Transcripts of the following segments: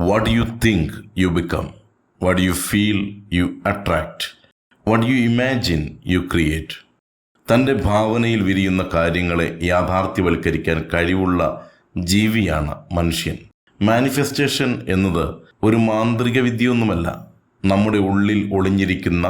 What you think you become what you feel you attract what you imagine you create തന്റെ ഭാവനയിൽ വിരിയുന്ന കാര്യങ്ങളെ യാഥാർത്ഥ്യവൽക്കരിക്കാൻ കഴിവുള്ള ജീവിയാണ് മനുഷ്യൻ. മാനിഫെസ്റ്റേഷൻ എന്നത് ഒരു മാന്ത്രിക വിദ്യയൊന്നുമല്ല. നമ്മുടെ ഉള്ളിൽ ഒളിഞ്ഞിരിക്കുന്ന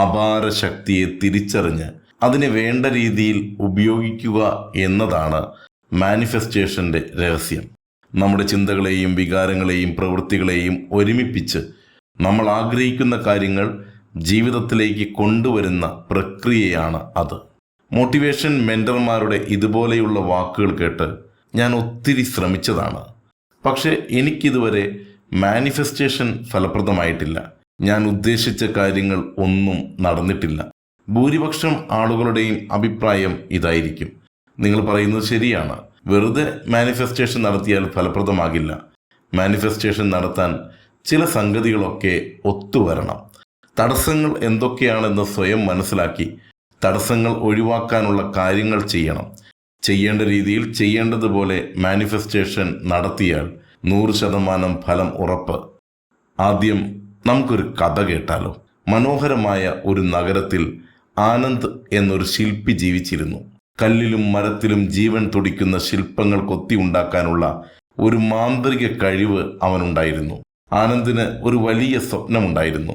അപാര ശക്തിയെ തിരിച്ചറിഞ്ഞ് അതിനെ വേണ്ട രീതിയിൽ ഉപയോഗിക്കുക എന്നതാണ് മാനിഫെസ്റ്റേഷന്റെ രഹസ്യം. നമ്മുടെ ചിന്തകളെയും വികാരങ്ങളെയും പ്രവൃത്തികളെയും ഒരുമിപ്പിച്ച് നമ്മൾ ആഗ്രഹിക്കുന്ന കാര്യങ്ങൾ ജീവിതത്തിലേക്ക് കൊണ്ടുവരുന്ന പ്രക്രിയയാണ് അത്. മോട്ടിവേഷൻ മെന്റർമാരുടെ ഇതുപോലെയുള്ള വാക്കുകൾ കേട്ട് ഞാൻ ഒത്തിരി ശ്രമിച്ചതാണ്. പക്ഷേ എനിക്കിതുവരെ മാനിഫെസ്റ്റേഷൻ ഫലപ്രദമായിട്ടില്ല. ഞാൻ ഉദ്ദേശിച്ച കാര്യങ്ങൾ ഒന്നും നടന്നിട്ടില്ല. ഭൂരിപക്ഷം ആളുകളുടെയും അഭിപ്രായം ഇതായിരിക്കും. നിങ്ങൾ പറയുന്നത് ശരിയാണ്. വെറുതെ മാനിഫെസ്റ്റേഷൻ നടത്തിയാൽ ഫലപ്രദമാകില്ല. മാനിഫെസ്റ്റേഷൻ നടത്താൻ ചില സംഗതികളൊക്കെ ഒത്തുവരണം. തടസ്സങ്ങൾ എന്തൊക്കെയാണെന്ന് സ്വയം മനസ്സിലാക്കി തടസ്സങ്ങൾ ഒഴിവാക്കാനുള്ള കാര്യങ്ങൾ ചെയ്യണം. ചെയ്യേണ്ട രീതിയിൽ ചെയ്യേണ്ടതുപോലെ മാനിഫെസ്റ്റേഷൻ നടത്തിയാൽ നൂറ് ശതമാനം ഫലം ഉറപ്പ്. ആദ്യം നമുക്കൊരു കഥ കേട്ടാലോ. മനോഹരമായ ഒരു നഗരത്തിൽ ആനന്ദ് എന്നൊരു ശില്പി ജീവിച്ചിരുന്നു. കല്ലിലും മരത്തിലും ജീവൻ തുടിക്കുന്ന ശില്പങ്ങൾ കൊത്തി ഉണ്ടാക്കാനുള്ള ഒരു മാന്ത്രിക കഴിവ് അവനുണ്ടായിരുന്നു. ആനന്ദിന് ഒരു വലിയ സ്വപ്നമുണ്ടായിരുന്നു.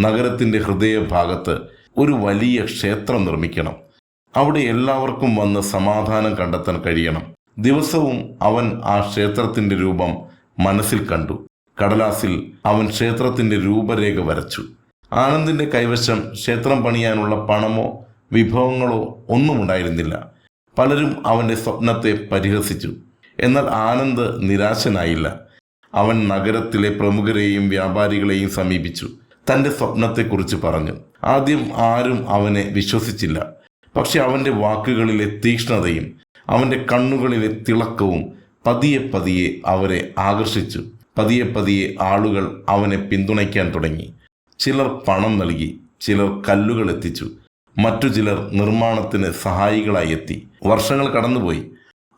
നഗരത്തിന്റെ ഹൃദയഭാഗത്ത് ഒരു വലിയ ക്ഷേത്രം നിർമ്മിക്കണം. അവിടെ എല്ലാവർക്കും വന്ന് സമാധാനം കണ്ടെത്താൻ കഴിയണം. ദിവസവും അവൻ ആ ക്ഷേത്രത്തിന്റെ രൂപം മനസ്സിൽ കണ്ടു. കടലാസിൽ അവൻ ക്ഷേത്രത്തിന്റെ രൂപരേഖ വരച്ചു. ആനന്ദിന്റെ കൈവശം ക്ഷേത്രം പണിയാനുള്ള പണമോ വിഭവങ്ങളോ ഒന്നും ഉണ്ടായിരുന്നില്ല പലരും അവന്റെ സ്വപ്നത്തെ പരിഹസിച്ചു. എന്നാൽ ആനന്ദ് നിരാശനായില്ല. അവൻ നഗരത്തിലെ പ്രമുഖരെയും വ്യാപാരികളെയും സമീപിച്ചു. തന്റെ സ്വപ്നത്തെക്കുറിച്ച് പറഞ്ഞു. ആദ്യം ആരും അവനെ വിശ്വസിച്ചില്ല. പക്ഷെ അവന്റെ വാക്കുകളിലെ തീക്ഷ്ണതയും അവന്റെ കണ്ണുകളിലെ തിളക്കവും പതിയെ പതിയെ അവരെ ആകർഷിച്ചു. പതിയെ പതിയെ ആളുകൾ അവനെ പിന്തുണയ്ക്കാൻ തുടങ്ങി. ചിലർ പണം നൽകി ചിലർ കല്ലുകൾ എത്തിച്ചു. മറ്റു ചിലർ നിർമ്മാണത്തിന് സഹായികളായി എത്തി. വർഷങ്ങൾ കടന്നുപോയി.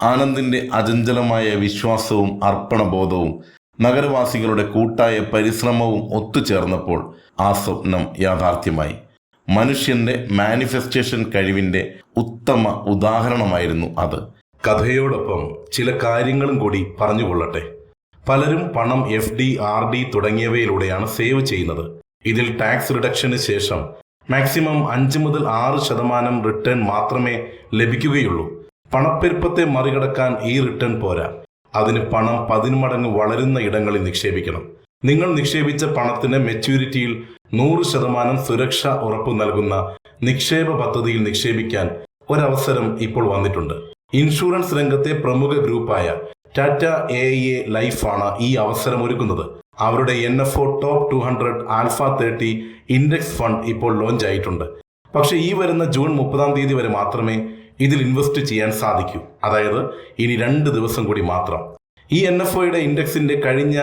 ആനന്ദിന്റെ അചഞ്ചലമായ വിശ്വാസവും അർപ്പണബോധവും നഗരവാസികളുടെ കൂട്ടായ പരിശ്രമവും ഒത്തുചേർന്നപ്പോൾ ആ സ്വപ്നം യാഥാർത്ഥ്യമായി. മനുഷ്യന്റെ മാനിഫെസ്റ്റേഷൻ കഴിവിന്റെ ഉത്തമ ഉദാഹരണമായിരുന്നു അത്. കഥയോടൊപ്പം ചില കാര്യങ്ങളും കൂടി പറഞ്ഞുകൊള്ളട്ടെ. പലരും പണം എഫ് ഡി ആർ ഡി തുടങ്ങിയവയിലൂടെയാണ് സേവ് ചെയ്യുന്നത്. ഇതിൽ ടാക്സ് റിഡക്ഷന് ശേഷം മാക്സിമം അഞ്ച് മുതൽ ആറ് ശതമാനം റിട്ടേൺ മാത്രമേ ലഭിക്കുകയുള്ളൂ. പണപ്പെരുപ്പത്തെ മറികടക്കാൻ ഈ റിട്ടേൺ പോരാ. അതിന് പണം പതിന്മടങ്ങ് വളരുന്ന ഇടങ്ങളിൽ നിക്ഷേപിക്കണം. നിങ്ങൾ നിക്ഷേപിച്ച പണത്തിന് മെച്യൂരിറ്റിയിൽ നൂറ് ശതമാനം സുരക്ഷ ഉറപ്പു നൽകുന്ന നിക്ഷേപ പദ്ധതിയിൽ നിക്ഷേപിക്കാൻ ഒരവസരം ഇപ്പോൾ വന്നിട്ടുണ്ട്. ഇൻഷുറൻസ് രംഗത്തെ പ്രമുഖ ഗ്രൂപ്പായ ടാറ്റ എ എ ലൈഫാണ് ഈ അവസരം ഒരുക്കുന്നത്. അവരുടെ N F O top two hundred alpha thirty index fund ഇപ്പോൾ ലോഞ്ച് ആയിട്ടുണ്ട്. പക്ഷേ ഈ വരുന്ന ജൂൺ മുപ്പതാം തീയതി വരെ മാത്രമേ ഇതിൽ ഇൻവെസ്റ്റ് ചെയ്യാൻ സാധിക്കൂ. അതായത് ഇനി രണ്ട് ദിവസം കൂടി മാത്രം. ഈ എൻ എഫ് ഒയുടെ ഇൻഡെക്സിന്റെ കഴിഞ്ഞ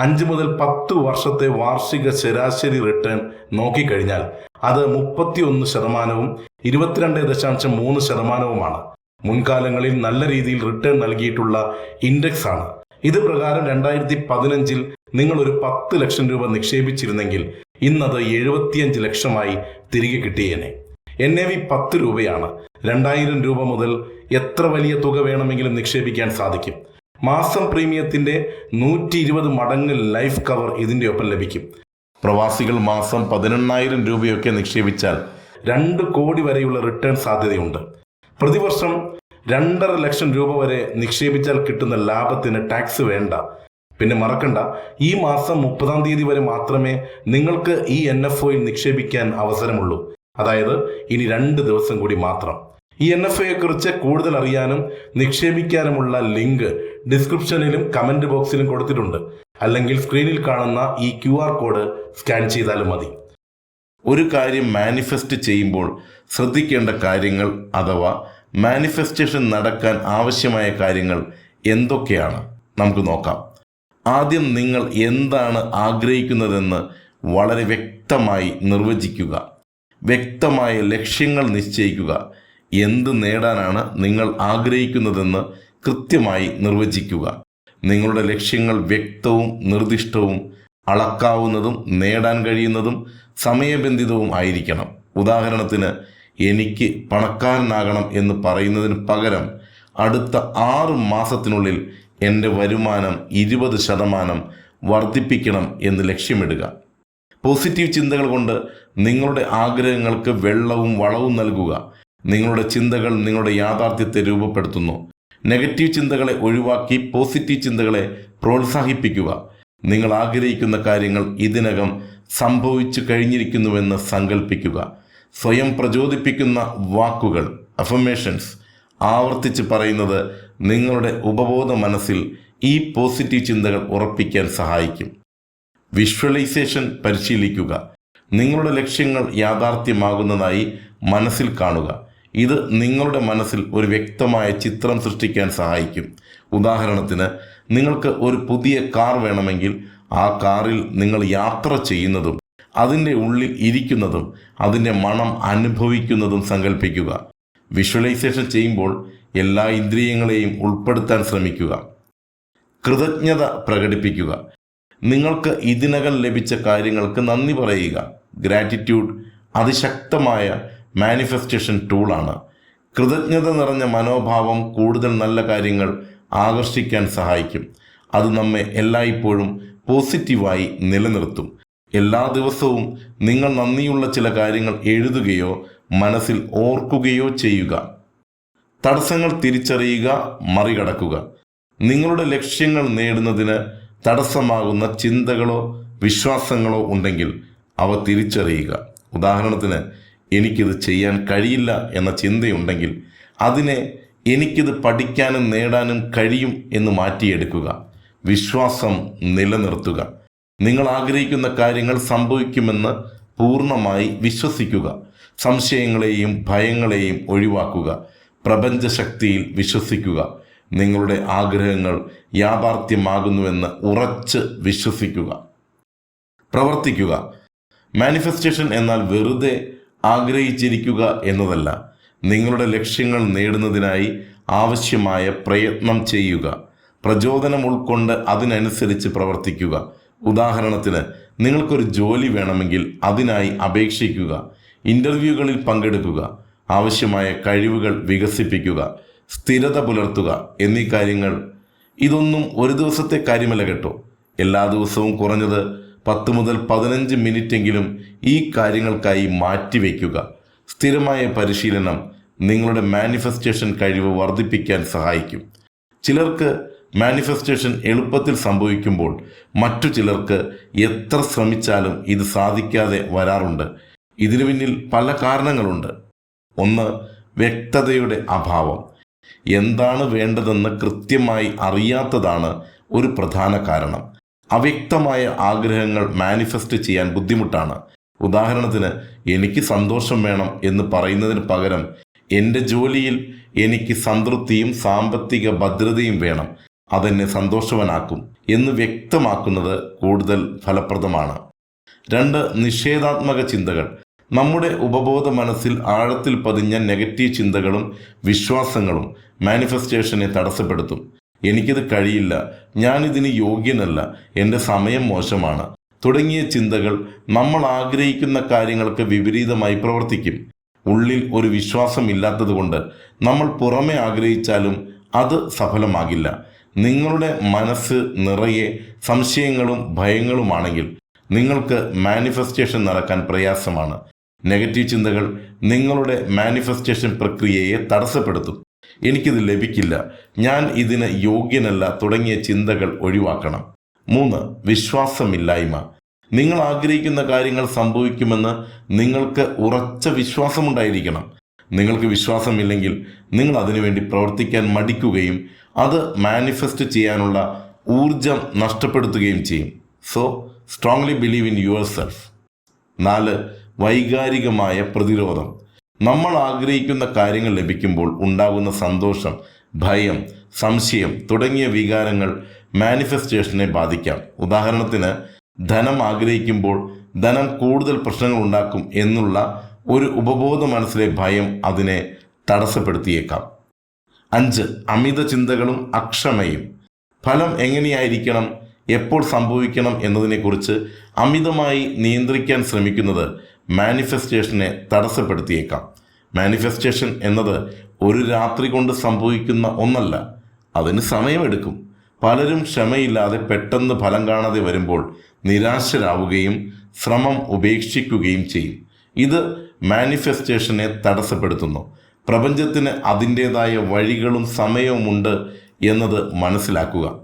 അഞ്ച് മുതൽ പത്ത് വർഷത്തെ വാർഷിക ശരാശരി റിട്ടേൺ നോക്കിക്കഴിഞ്ഞാൽ അത് മുപ്പത്തിയൊന്ന് ശതമാനവും ഇരുപത്തിരണ്ട് ദശാംശം മൂന്ന് ശതമാനവുമാണ്. മുൻകാലങ്ങളിൽ നല്ല രീതിയിൽ റിട്ടേൺ നൽകിയിട്ടുള്ള ഇൻഡെക്സ് ആണ്. ഇത് പ്രകാരം രണ്ടായിരത്തി പതിനഞ്ചിൽ നിങ്ങൾ ഒരു പത്ത് ലക്ഷം രൂപ നിക്ഷേപിച്ചിരുന്നെങ്കിൽ ഇന്നത് എഴുപത്തിയഞ്ച് ലക്ഷമായി തിരികെ കിട്ടിയേനെ. എൻ എ വി പത്ത് രൂപയാണ്. രണ്ടായിരം രൂപ മുതൽ എത്ര വലിയ തുക വേണമെങ്കിലും നിക്ഷേപിക്കാൻ സാധിക്കും. മാസം പ്രീമിയത്തിന്റെ നൂറ്റി ഇരുപത് മടങ്ങ് ലൈഫ് കവർ ഇതിന്റെ ഒപ്പം ലഭിക്കും. പ്രവാസികൾ മാസം പതിനെണ്ണായിരം രൂപയൊക്കെ നിക്ഷേപിച്ചാൽ രണ്ട് കോടി വരെയുള്ള റിട്ടേൺ സാധ്യതയുണ്ട്. പ്രതിവർഷം രണ്ടര ലക്ഷം രൂപ വരെ നിക്ഷേപിച്ചാൽ കിട്ടുന്ന ലാഭത്തിന് ടാക്സ് വേണ്ട. പിന്നെ മറക്കണ്ട ഈ മാസം മുപ്പതാം തീയതി വരെ മാത്രമേ നിങ്ങൾക്ക് ഈ എൻ എഫ് ഒയിൽ നിക്ഷേപിക്കാൻ അവസരമുള്ളൂ. അതായത് ഇനി രണ്ട് ദിവസം കൂടി മാത്രം. ഈ എൻ എഫ് ഒയെ കുറിച്ച് കൂടുതൽ അറിയാനും നിക്ഷേപിക്കാനുമുള്ള ലിങ്ക് ഡിസ്ക്രിപ്ഷനിലും കമന്റ് ബോക്സിലും കൊടുത്തിട്ടുണ്ട്. അല്ലെങ്കിൽ സ്ക്രീനിൽ കാണുന്ന ഈ ക്യു ആർ കോഡ് സ്കാൻ ചെയ്താലും മതി. ഒരു കാര്യം മാനിഫെസ്റ്റ് ചെയ്യുമ്പോൾ ശ്രദ്ധിക്കേണ്ട കാര്യങ്ങൾ അഥവാ മാനിഫെസ്റ്റേഷൻ നടക്കാൻ ആവശ്യമായ കാര്യങ്ങൾ എന്തൊക്കെയാണ്? നമുക്ക് നോക്കാം. ആദ്യം നിങ്ങൾ എന്താണ് ആഗ്രഹിക്കുന്നതെന്ന് വളരെ വ്യക്തമായി നിർവചിക്കുക. വ്യക്തമായ ലക്ഷ്യങ്ങൾ നിശ്ചയിക്കുക. എന്ത് നേടാനാണ് നിങ്ങൾ ആഗ്രഹിക്കുന്നതെന്ന് കൃത്യമായി നിർവചിക്കുക. നിങ്ങളുടെ ലക്ഷ്യങ്ങൾ വ്യക്തവും നിർദ്ദിഷ്ടവും അളക്കാവുന്നതും നേടാൻ കഴിയുന്നതും സമയബന്ധിതവും ആയിരിക്കണം. ഉദാഹരണത്തിന് എനിക്ക് പണക്കാരനാകണം എന്ന് പറയുന്നതിന് പകരം അടുത്ത ആറ് മാസത്തിനുള്ളിൽ എന്റെ വരുമാനം ഇരുപത് ശതമാനം വർദ്ധിപ്പിക്കണം എന്ന് ലക്ഷ്യമിടുക. പോസിറ്റീവ് ചിന്തകൾ കൊണ്ട് നിങ്ങളുടെ ആഗ്രഹങ്ങൾക്ക് വെള്ളവും വളവും നൽകുക. നിങ്ങളുടെ ചിന്തകൾ നിങ്ങളുടെ യാഥാർത്ഥ്യത്തെ രൂപപ്പെടുത്തുന്നു. നെഗറ്റീവ് ചിന്തകളെ ഒഴിവാക്കി പോസിറ്റീവ് ചിന്തകളെ പ്രോത്സാഹിപ്പിക്കുക. നിങ്ങൾ ആഗ്രഹിക്കുന്ന കാര്യങ്ങൾ ഇതിനകം സംഭവിച്ചു കഴിഞ്ഞിരിക്കുന്നുവെന്ന് സങ്കല്പിക്കുക സ്വയം പ്രചോദിപ്പിക്കുന്ന വാക്കുകൾ അഫമേഷൻസ് ആവർത്തിച്ച് പറയുന്നത് നിങ്ങളുടെ ഉപബോധ മനസ്സിൽ ഈ പോസിറ്റീവ് ചിന്തകൾ ഉറപ്പിക്കാൻ സഹായിക്കും. വിഷ്വലൈസേഷൻ പരിശീലിക്കുക. നിങ്ങളുടെ ലക്ഷ്യങ്ങൾ യാഥാർത്ഥ്യമാകുന്നതായി മനസ്സിൽ കാണുക. ഇത് നിങ്ങളുടെ മനസ്സിൽ ഒരു വ്യക്തമായ ചിത്രം സൃഷ്ടിക്കാൻ സഹായിക്കും. ഉദാഹരണത്തിന് നിങ്ങൾക്ക് ഒരു പുതിയ കാർ വേണമെങ്കിൽ ആ കാറിൽ നിങ്ങൾ യാത്ര ചെയ്യുന്നതും അതിന്റെ ഉള്ളിൽ ഇരിക്കുന്നതും അതിന്റെ മണം അനുഭവിക്കുന്നതും സങ്കല്പിക്കുക വിഷ്വലൈസേഷൻ ചെയ്യുമ്പോൾ എല്ലാ ഇന്ദ്രിയങ്ങളെയും ഉൾപ്പെടുത്താൻ ശ്രമിക്കുക. കൃതജ്ഞത പ്രകടിപ്പിക്കുക. നിങ്ങൾക്ക് ഇതിനകം ലഭിച്ച കാര്യങ്ങൾക്ക് നന്ദി പറയുക. ഗ്രാറ്റിറ്റ്യൂഡ് അതിശക്തമായ മാനിഫെസ്റ്റേഷൻ ടൂളാണ്. കൃതജ്ഞത നിറഞ്ഞ മനോഭാവം കൂടുതൽ നല്ല കാര്യങ്ങൾ ആകർഷിക്കാൻ സഹായിക്കും. അത് നമ്മെ എല്ലായ്പ്പോഴും പോസിറ്റീവായി നിലനിർത്തും. എല്ലാ ദിവസവും നിങ്ങൾ നന്ദിയുള്ള ചില കാര്യങ്ങൾ എഴുതുകയോ മനസ്സിൽ ഓർക്കുകയോ ചെയ്യുക. തടസ്സങ്ങൾ തിരിച്ചറിയുക മറികടക്കുക. നിങ്ങളുടെ ലക്ഷ്യങ്ങൾ നേടുന്നതിന് തടസ്സമാകുന്ന ചിന്തകളോ വിശ്വാസങ്ങളോ ഉണ്ടെങ്കിൽ അവ തിരിച്ചറിയുക. ഉദാഹരണത്തിന് എനിക്കിത് ചെയ്യാൻ കഴിയില്ല എന്ന ചിന്തയുണ്ടെങ്കിൽ അതിനെ എനിക്കിത് പഠിക്കാനും നേടാനും കഴിയും എന്ന് മാറ്റിയെടുക്കുക. വിശ്വാസം നിലനിർത്തുക. നിങ്ങൾ ആഗ്രഹിക്കുന്ന കാര്യങ്ങൾ സംഭവിക്കുമെന്ന് പൂർണമായി വിശ്വസിക്കുക. സംശയങ്ങളെയും ഭയങ്ങളെയും ഒഴിവാക്കുക. പ്രപഞ്ചശക്തിയിൽ വിശ്വസിക്കുക. നിങ്ങളുടെ ആഗ്രഹങ്ങൾ യാഥാർത്ഥ്യമാകുന്നുവെന്ന് ഉറച്ച് വിശ്വസിക്കുക. പ്രവർത്തിക്കുക. മാനിഫെസ്റ്റേഷൻ എന്നാൽ വെറുതെ ആഗ്രഹിച്ചിരിക്കുക എന്നതല്ല. നിങ്ങളുടെ ലക്ഷ്യങ്ങൾ നേടുന്നതിനായി ആവശ്യമായ പ്രയത്നം ചെയ്യുക. പ്രചോദനം ഉൾക്കൊണ്ട് അതിനനുസരിച്ച് പ്രവർത്തിക്കുക. ഉദാഹരണത്തിന് നിങ്ങൾക്കൊരു ജോലി വേണമെങ്കിൽ അതിനായി അപേക്ഷിക്കുക. ഇന്റർവ്യൂകളിൽ പങ്കെടുക്കുക. ആവശ്യമായ കഴിവുകൾ വികസിപ്പിക്കുക സ്ഥിരത പുലർത്തുക എന്നീ കാര്യങ്ങൾ ഇതൊന്നും ഒരു ദിവസത്തെ കാര്യമല്ല കേട്ടോ. എല്ലാ ദിവസവും കുറഞ്ഞത് പത്ത് മുതൽ പതിനഞ്ച് മിനിറ്റെങ്കിലും ഈ കാര്യങ്ങൾക്കായി മാറ്റിവെക്കുക. സ്ഥിരമായ പരിശീലനം നിങ്ങളുടെ മാനിഫെസ്റ്റേഷൻ കഴിവ് വർദ്ധിപ്പിക്കാൻ സഹായിക്കും. ചിലർക്ക് മാനിഫെസ്റ്റേഷൻ എളുപ്പത്തിൽ സംഭവിക്കുമ്പോൾ മറ്റു ചിലർക്ക് എത്ര ശ്രമിച്ചാലും ഇത് സാധിക്കാതെ വരാറുണ്ട്. ഇതിനു പിന്നിൽ പല കാരണങ്ങളുണ്ട്. ഒന്ന് വ്യക്തതയുടെ അഭാവം. എന്താണ് വേണ്ടതെന്ന് കൃത്യമായി അറിയാത്തതാണ് ഒരു പ്രധാന കാരണം. അവ്യക്തമായ ആഗ്രഹങ്ങൾ മാനിഫെസ്റ്റ് ചെയ്യാൻ ബുദ്ധിമുട്ടാണ്. ഉദാഹരണത്തിന് എനിക്ക് സന്തോഷം വേണം എന്ന് പറയുന്നതിന് പകരം എന്റെ ജോലിയിൽ എനിക്ക് സംതൃപ്തിയും സാമ്പത്തിക ഭദ്രതയും വേണം. അതെന്നെ സന്തോഷവനാക്കും എന്ന് വ്യക്തമാക്കുന്നത് കൂടുതൽ ഫലപ്രദമാണ്. രണ്ട് നിഷേധാത്മക ചിന്തകൾ. നമ്മുടെ ഉപബോധ മനസ്സിൽ ആഴത്തിൽ പതിഞ്ഞ നെഗറ്റീവ് ചിന്തകളും വിശ്വാസങ്ങളും മാനിഫെസ്റ്റേഷനെ തടസ്സപ്പെടുത്തും. എനിക്കിത് കഴിയില്ല. ഞാനിതിന് യോഗ്യനല്ല. എന്റെ സമയം മോശമാണ്. തുടങ്ങിയ ചിന്തകൾ നമ്മൾ ആഗ്രഹിക്കുന്ന കാര്യങ്ങൾക്ക് വിപരീതമായി പ്രവർത്തിക്കും. ഉള്ളിൽ ഒരു വിശ്വാസം വിശ്വാസമില്ലാത്തതുകൊണ്ട് നമ്മൾ പുറമെ ആഗ്രഹിച്ചാലും അത് സഫലമാകില്ല. നിങ്ങളുടെ മനസ്സ് നിറയെ സംശയങ്ങളും ഭയങ്ങളുമാണെങ്കിൽ നിങ്ങൾക്ക് മാനിഫെസ്റ്റേഷൻ നടക്കാൻ പ്രയാസമാണ്. നെഗറ്റീവ് ചിന്തകൾ നിങ്ങളുടെ മാനിഫെസ്റ്റേഷൻ പ്രക്രിയയെ തടസ്സപ്പെടുത്തും. എനിക്കിത് ലഭിക്കില്ല. ഞാൻ ഇതിന് യോഗ്യനല്ല തുടങ്ങിയ ചിന്തകൾ ഒഴിവാക്കണം. മൂന്ന് വിശ്വാസമില്ലായ്മ. നിങ്ങൾ ആഗ്രഹിക്കുന്ന കാര്യങ്ങൾ സംഭവിക്കുമെന്ന് നിങ്ങൾക്ക് ഉറച്ച വിശ്വാസമുണ്ടായിരിക്കണം. നിങ്ങൾക്ക് വിശ്വാസമില്ലെങ്കിൽ നിങ്ങൾ അതിനുവേണ്ടി പ്രവർത്തിക്കാൻ മടിക്കുകയും അത് മാനിഫെസ്റ്റ് ചെയ്യാനുള്ള ഊർജം നഷ്ടപ്പെടുത്തുകയും ചെയ്യും. So strongly believe in yourself നാല് വൈകാരികമായ പ്രതിരോധം. നമ്മൾ ആഗ്രഹിക്കുന്ന കാര്യങ്ങൾ ലഭിക്കുമ്പോൾ ഉണ്ടാകുന്ന സന്തോഷം ഭയം സംശയം തുടങ്ങിയ വികാരങ്ങൾ മാനിഫെസ്റ്റേഷനെ ബാധിക്കാം. ഉദാഹരണത്തിന് ധനം ആഗ്രഹിക്കുമ്പോൾ ധനം കൂടുതൽ പ്രശ്നങ്ങൾ ഉണ്ടാക്കും എന്നുള്ള ഒരു ഉപബോധ മനസ്സിലെ ഭയം അതിനെ തടസ്സപ്പെടുത്തിയേക്കാം. അഞ്ച് അമിത ചിന്തകളും അക്ഷമയും. ഫലം എങ്ങനെയായിരിക്കണം എപ്പോൾ സംഭവിക്കണം എന്നതിനെക്കുറിച്ച് അമിതമായി നിയന്ത്രിക്കാൻ ശ്രമിക്കുന്നത് മാനിഫെസ്റ്റേഷനെ തടസ്സപ്പെടുത്തിയേക്കാം. മാനിഫെസ്റ്റേഷൻ എന്നത് ഒരു രാത്രി കൊണ്ട് സംഭവിക്കുന്ന ഒന്നല്ല. അതിന് സമയമെടുക്കും. പലരും ക്ഷമയില്ലാതെ പെട്ടെന്ന് ഫലം കാണാതെ വരുമ്പോൾ നിരാശരാവുകയും ശ്രമം ഉപേക്ഷിക്കുകയും ചെയ്യും. ഇത് മാനിഫെസ്റ്റേഷനെ തടസ്സപ്പെടുത്തുന്നു. പ്രപഞ്ചത്തിന് അതിന്റേതായ വഴികളും സമയവുമുണ്ട് എന്നത് മനസ്സിലാക്കുക.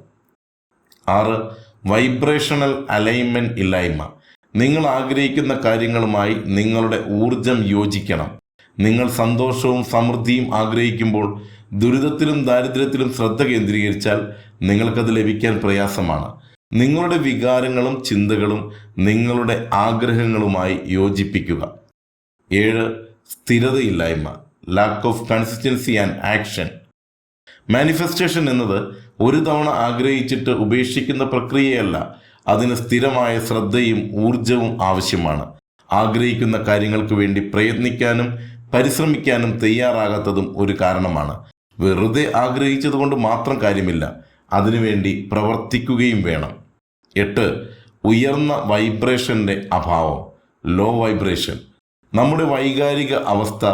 ആറ് വൈബ്രേഷണൽ അലൈൻമെന്റ് ഇല്ലായ്മ. നിങ്ങൾ ആഗ്രഹിക്കുന്ന കാര്യങ്ങളുമായി നിങ്ങളുടെ ഊർജം യോജിക്കണം. നിങ്ങൾ സന്തോഷവും സമൃദ്ധിയും ആഗ്രഹിക്കുമ്പോൾ ദുരിതത്തിലും ദാരിദ്ര്യത്തിലും ശ്രദ്ധ കേന്ദ്രീകരിച്ചാൽ നിങ്ങൾക്കത് ലഭിക്കാൻ പ്രയാസമാണ്. നിങ്ങളുടെ വികാരങ്ങളും ചിന്തകളും നിങ്ങളുടെ ആഗ്രഹങ്ങളുമായി യോജിപ്പിക്കുക. ഏഴ് സ്ഥിരതയില്ലായ്മ lack of consistency and action manifestation എന്നത് ഒരു തവണ ആഗ്രഹിച്ചിട്ട് ഉപേക്ഷിക്കുന്ന പ്രക്രിയയല്ല. അതിന് സ്ഥിരമായ ശ്രദ്ധയും ഊർജവും ആവശ്യമാണ്. ആഗ്രഹിക്കുന്ന കാര്യങ്ങൾക്ക് വേണ്ടി പ്രയത്നിക്കാനും പരിശ്രമിക്കാനും തയ്യാറാകാത്തതും ഒരു കാരണമാണ്. വെറുതെ ആഗ്രഹിച്ചതുകൊണ്ട് മാത്രം കാര്യമില്ല. അതിനുവേണ്ടി പ്രവർത്തിക്കുകയും വേണം. എട്ട്. ഉയർന്ന വൈബ്രേഷന്റെ അഭാവം. Low vibration. നമ്മുടെ വൈകാരിക അവസ്ഥ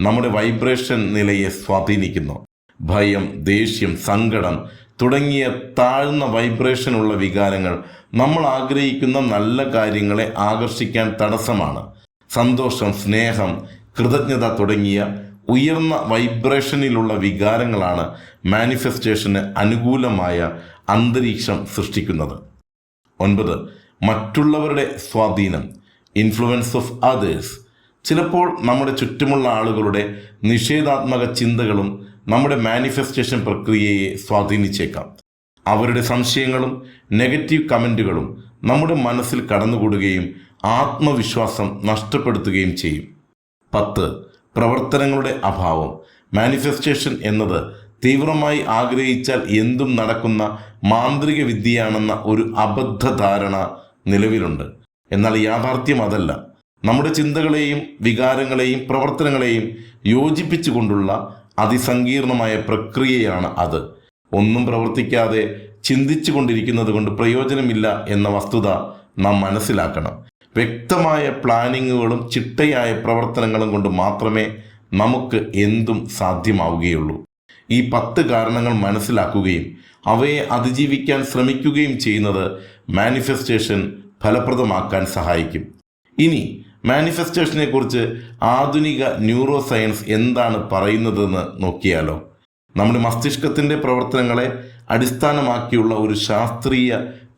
നമ്മുടെ വൈബ്രേഷൻ നിലയെ സ്വാധീനിക്കുന്നു. ഭയം ദേഷ്യം സങ്കടം തുടങ്ങിയ താഴ്ന്ന വൈബ്രേഷനുള്ള വികാരങ്ങൾ നമ്മൾ ആഗ്രഹിക്കുന്ന നല്ല കാര്യങ്ങളെ ആകർഷിക്കാൻ തടസ്സമാണ്. സന്തോഷം സ്നേഹം കൃതജ്ഞത തുടങ്ങിയ ഉയർന്ന വൈബ്രേഷനിലുള്ള വികാരങ്ങളാണ് മാനിഫെസ്റ്റേഷന് അനുകൂലമായ അന്തരീക്ഷം സൃഷ്ടിക്കുന്നത്. ഒൻപത് മറ്റുള്ളവരുടെ സ്വാധീനം ഇൻഫ്ലുവൻസ് ഓഫ് അതേഴ്സ് ചിലപ്പോൾ നമ്മുടെ ചുറ്റുമുള്ള ആളുകളുടെ നിഷേധാത്മക ചിന്തകളും നമ്മുടെ മാനിഫെസ്റ്റേഷൻ പ്രക്രിയയെ സ്വാധീനിച്ചേക്കാം. അവരുടെ സംശയങ്ങളും നെഗറ്റീവ് കമന്റുകളും നമ്മുടെ മനസ്സിൽ കടന്നുകൂടുകയും ആത്മവിശ്വാസം നഷ്ടപ്പെടുത്തുകയും ചെയ്യും. പത്ത്. പ്രവർത്തനങ്ങളുടെ അഭാവം. മാനിഫെസ്റ്റേഷൻ എന്നത് തീവ്രമായി ആഗ്രഹിച്ചാൽ എന്തും നടക്കുന്ന മാന്ത്രിക വിദ്യയാണെന്ന ഒരു അബദ്ധ ധാരണ നിലവിലുണ്ട്. എന്നാൽ യാഥാർത്ഥ്യം അതല്ല. നമ്മുടെ ചിന്തകളെയും വികാരങ്ങളെയും പ്രവർത്തനങ്ങളെയും യോജിപ്പിച്ചുകൊണ്ടുള്ള അതിസങ്കീർണമായ പ്രക്രിയയാണ് അത്. ഒന്നും പ്രവർത്തിക്കാതെ ചിന്തിച്ചു കൊണ്ടിരിക്കുന്നത് കൊണ്ട് പ്രയോജനമില്ല എന്ന വസ്തുത നാം മനസ്സിലാക്കണം. വ്യക്തമായ പ്ലാനിങ്ങുകളും ചിട്ടയായ പ്രവർത്തനങ്ങളും കൊണ്ട് മാത്രമേ നമുക്ക് എന്തും സാധ്യമാവുകയുള്ളൂ. ഈ പത്ത് കാരണങ്ങൾ മനസ്സിലാക്കുകയും അവയെ അതിജീവിക്കാൻ ശ്രമിക്കുകയും ചെയ്യുന്നത് മാനിഫെസ്റ്റേഷൻ ഫലപ്രദമാക്കാൻ സഹായിക്കും. ഇനി മാനിഫെസ്റ്റേഷനെക്കുറിച്ച് ആധുനിക ന്യൂറോ സയൻസ് എന്താണ് പറയുന്നതെന്ന് നോക്കിയാലോ. നമ്മുടെ മസ്തിഷ്കത്തിന്റെ പ്രവർത്തനങ്ങളെ അടിസ്ഥാനമാക്കിയുള്ള ഒരു ശാസ്ത്രീയ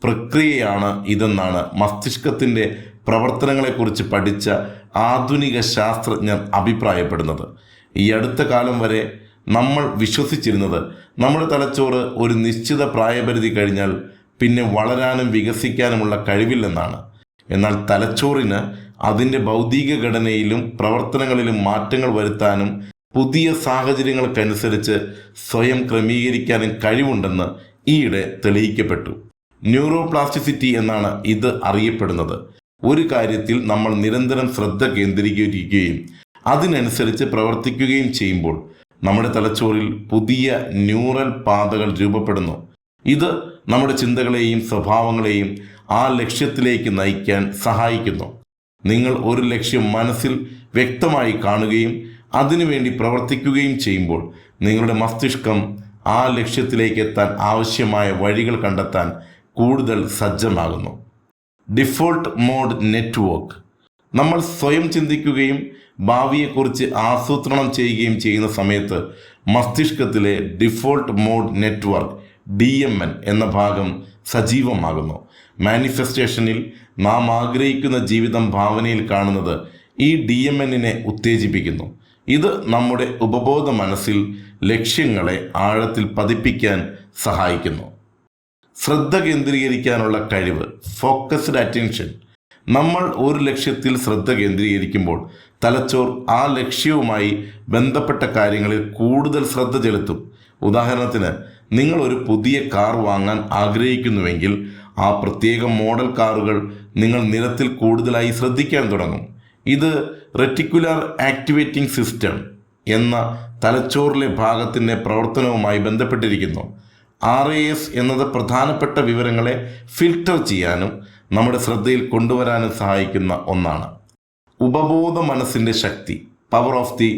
പ്രക്രിയയാണ് ഇതെന്നാണ് മസ്തിഷ്കത്തിന്റെ പ്രവർത്തനങ്ങളെക്കുറിച്ച് പഠിച്ച ആധുനിക ശാസ്ത്രജ്ഞർ അഭിപ്രായപ്പെടുന്നത്. ഈ അടുത്ത കാലം വരെ നമ്മൾ വിശ്വസിച്ചിരുന്നത് നമ്മുടെ തലച്ചോറ് ഒരു നിശ്ചിത പ്രായപരിധി കഴിഞ്ഞാൽ പിന്നെ വളരാനും വികസിക്കാനുമുള്ള കഴിവില്ലെന്നാണ്. എന്നാൽ തലച്ചോറിന് അതിന്റെ ഭൗതിക ഘടനയിലും പ്രവർത്തനങ്ങളിലും മാറ്റങ്ങൾ വരുത്താനും പുതിയ സാഹചര്യങ്ങൾക്കനുസരിച്ച് സ്വയം ക്രമീകരിക്കാനും കഴിവുണ്ടെന്ന് ഈയിടെ തെളിയിക്കപ്പെട്ടു. ന്യൂറോപ്ലാസ്റ്റിസിറ്റി എന്നാണ് ഇത് അറിയപ്പെടുന്നത്. ഒരു കാര്യത്തിൽ നമ്മൾ നിരന്തരം ശ്രദ്ധ കേന്ദ്രീകരിക്കുകയും അതിനനുസരിച്ച് പ്രവർത്തിക്കുകയും ചെയ്യുമ്പോൾ നമ്മുടെ തലച്ചോറിൽ പുതിയ ന്യൂറൽ പാതകൾ രൂപപ്പെടുന്നു. ഇത് നമ്മുടെ ചിന്തകളെയും സ്വഭാവങ്ങളെയും ആ ലക്ഷ്യത്തിലേക്ക് നയിക്കാൻ സഹായിക്കുന്നു. നിങ്ങൾ ഒരു ലക്ഷ്യം മനസ്സിൽ വ്യക്തമായി കാണുകയും അതിനുവേണ്ടി പ്രവർത്തിക്കുകയും ചെയ്യുമ്പോൾ നിങ്ങളുടെ മസ്തിഷ്കം ആ ലക്ഷ്യത്തിലേക്ക് എത്താൻ ആവശ്യമായ വഴികൾ കണ്ടെത്താൻ കൂടുതൽ സജ്ജമാകുന്നു. Default mode network. നമ്മൾ സ്വയം ചിന്തിക്കുകയും ഭാവിയെക്കുറിച്ച് ആസൂത്രണം ചെയ്യുകയും ചെയ്യുന്ന സമയത്ത് മസ്തിഷ്കത്തിലെ default mode network D M N എന്ന ഭാഗം സജീവമാകുന്നു. മാനിഫെസ്റ്റേഷനിൽ നാം ആഗ്രഹിക്കുന്ന ജീവിതം ഭാവനയിൽ കാണുന്നത് ഈ ഡി എം എന്നിനെ ഉത്തേജിപ്പിക്കുന്നു. ഇത് നമ്മുടെ ഉപബോധ മനസ്സിൽ ലക്ഷ്യങ്ങളെ ആഴത്തിൽ പതിപ്പിക്കാൻ സഹായിക്കുന്നു. ശ്രദ്ധ കേന്ദ്രീകരിക്കാനുള്ള കഴിവ് ഫോക്കസ്ഡ് അറ്റൻഷൻ നമ്മൾ ഒരു ലക്ഷ്യത്തിൽ ശ്രദ്ധ കേന്ദ്രീകരിക്കുമ്പോൾ തലച്ചോർ ആ ലക്ഷ്യവുമായി ബന്ധപ്പെട്ട കാര്യങ്ങളിൽ കൂടുതൽ ശ്രദ്ധ ചെലുത്തും. ഉദാഹരണത്തിന് നിങ്ങൾ ഒരു പുതിയ കാർ വാങ്ങാൻ ആഗ്രഹിക്കുന്നുവെങ്കിൽ ആ പ്രത്യേക മോഡൽ കാറുകൾ നിങ്ങൾ നിരത്തിൽ കൂടുതലായി ശ്രദ്ധിക്കാൻ തുടങ്ങും. ഇത് റെറ്റിക്കുലർ ആക്ടിവേറ്റിംഗ് സിസ്റ്റം എന്ന തലച്ചോറിലെ ഭാഗത്തിന്റെ പ്രവർത്തനവുമായി ബന്ധപ്പെട്ടിരിക്കുന്നു. ആർ എ എസ് എന്നത് പ്രധാനപ്പെട്ട വിവരങ്ങളെ ഫിൽട്ടർ ചെയ്യാനും നമ്മുടെ ശ്രദ്ധയിൽ കൊണ്ടുവരാനും സഹായിക്കുന്ന ഒന്നാണ്. ഉപബോധ മനസ്സിന്റെ ശക്തി power of the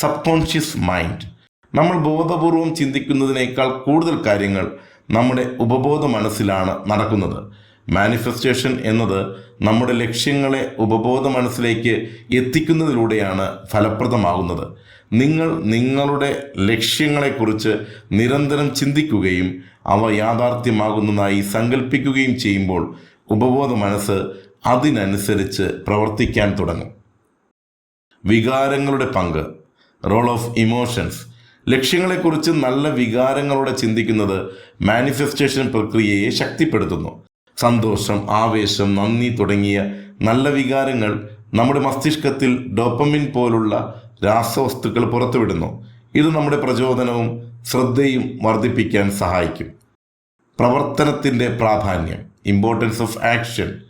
subconscious mind നമ്മൾ ബോധപൂർവം ചിന്തിക്കുന്നതിനേക്കാൾ കൂടുതൽ കാര്യങ്ങൾ നമ്മുടെ ഉപബോധ മനസ്സിലാണ് നടക്കുന്നത്. മാനിഫെസ്റ്റേഷൻ എന്നത് നമ്മുടെ ലക്ഷ്യങ്ങളെ ഉപബോധ മനസ്സിലേക്ക് എത്തിക്കുന്നതിലൂടെയാണ് ഫലപ്രദമാകുന്നത്. നിങ്ങൾ നിങ്ങളുടെ ലക്ഷ്യങ്ങളെക്കുറിച്ച് നിരന്തരം ചിന്തിക്കുകയും അവ യാഥാർത്ഥ്യമാകുന്നതായി സങ്കല്പിക്കുകയും ചെയ്യുമ്പോൾ ഉപബോധ മനസ്സ് അതിനനുസരിച്ച് പ്രവർത്തിക്കാൻ തുടങ്ങും. വികാരങ്ങളുടെ പങ്ക് റോൾ ഓഫ് ഇമോഷൻസ് ലക്ഷ്യങ്ങളെക്കുറിച്ച് നല്ല വികാരങ്ങളോടെ ചിന്തിക്കുന്നത് മാനിഫെസ്റ്റേഷൻ പ്രക്രിയയെ ശക്തിപ്പെടുത്തുന്നു. സന്തോഷം ആവേശം നന്ദി തുടങ്ങിയ നല്ല വികാരങ്ങൾ നമ്മുടെ മസ്തിഷ്കത്തിൽ ഡോപ്പമിൻ പോലുള്ള രാസവസ്തുക്കൾ പുറത്തുവിടുന്നു. ഇത് നമ്മുടെ പ്രചോദനവും ശ്രദ്ധയും വർദ്ധിപ്പിക്കാൻ സഹായിക്കും. പ്രവർത്തനത്തിന്റെ പ്രാധാന്യം ഇമ്പോർട്ടൻസ് ഓഫ് ആക്ഷൻ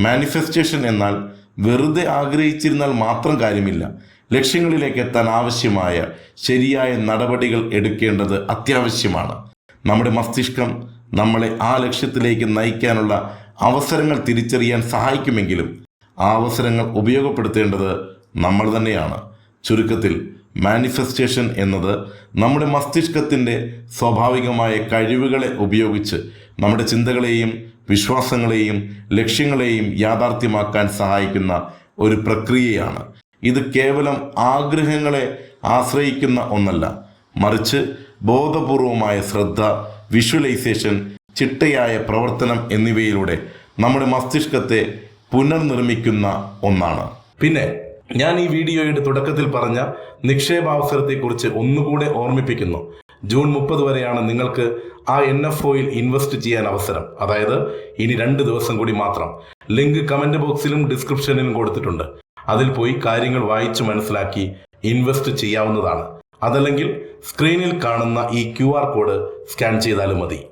മാനിഫെസ്റ്റേഷൻ എന്നാൽ വെറുതെ ആഗ്രഹിച്ചിരുന്നാൽ മാത്രം കാര്യമില്ല. ലക്ഷ്യങ്ങളിലേക്ക് എത്താൻ ആവശ്യമായ ശരിയായ നടപടികൾ എടുക്കേണ്ടത് അത്യാവശ്യമാണ്. നമ്മുടെ മസ്തിഷ്കം നമ്മളെ ആ ലക്ഷ്യത്തിലേക്ക് നയിക്കാനുള്ള അവസരങ്ങൾ തിരിച്ചറിയാൻ സഹായിക്കുമെങ്കിലും ആ അവസരങ്ങൾ ഉപയോഗപ്പെടുത്തേണ്ടത് നമ്മൾ തന്നെയാണ്. ചുരുക്കത്തിൽ മാനിഫെസ്റ്റേഷൻ എന്നത് നമ്മുടെ മസ്തിഷ്കത്തിന്റെ സ്വാഭാവികമായ കഴിവുകളെ ഉപയോഗിച്ച് നമ്മുടെ ചിന്തകളെയും വിശ്വാസങ്ങളെയും ലക്ഷ്യങ്ങളെയും യാഥാർത്ഥ്യമാക്കാൻ സഹായിക്കുന്ന ഒരു പ്രക്രിയയാണ്. ഇത് കേവലം ആഗ്രഹങ്ങളെ ആശ്രയിക്കുന്ന ഒന്നല്ല മറിച്ച് ബോധപൂർവമായ ശ്രദ്ധ വിഷ്വലൈസേഷൻ ചിട്ടയായ പ്രവർത്തനം എന്നിവയിലൂടെ നമ്മുടെ മസ്തിഷ്കത്തെ പുനർനിർമ്മിക്കുന്ന ഒന്നാണ്. പിന്നെ ഞാൻ ഈ വീഡിയോയുടെ തുടക്കത്തിൽ പറഞ്ഞ നിക്ഷേപാവസരത്തെക്കുറിച്ച് ഒന്നുകൂടെ ഓർമ്മിപ്പിക്കുന്നു. ജൂൺ മുപ്പത് വരെയാണ് നിങ്ങൾക്ക് ആ എൻ എഫ് ഒയിൽ ഇൻവെസ്റ്റ് ചെയ്യാൻ അവസരം. അതായത് ഇനി രണ്ട് ദിവസം കൂടി മാത്രം. ലിങ്ക് കമന്റ് ബോക്സിലും ഡിസ്ക്രിപ്ഷനിലും കൊടുത്തിട്ടുണ്ട്. അതിൽ പോയി കാര്യങ്ങൾ വായിച്ചു മനസ്സിലാക്കി ഇൻവെസ്റ്റ് ചെയ്യാവുന്നതാണ്. അതല്ലെങ്കിൽ സ്ക്രീനിൽ കാണുന്ന ഈ ക്യു കോഡ് സ്കാൻ ചെയ്താലും മതി.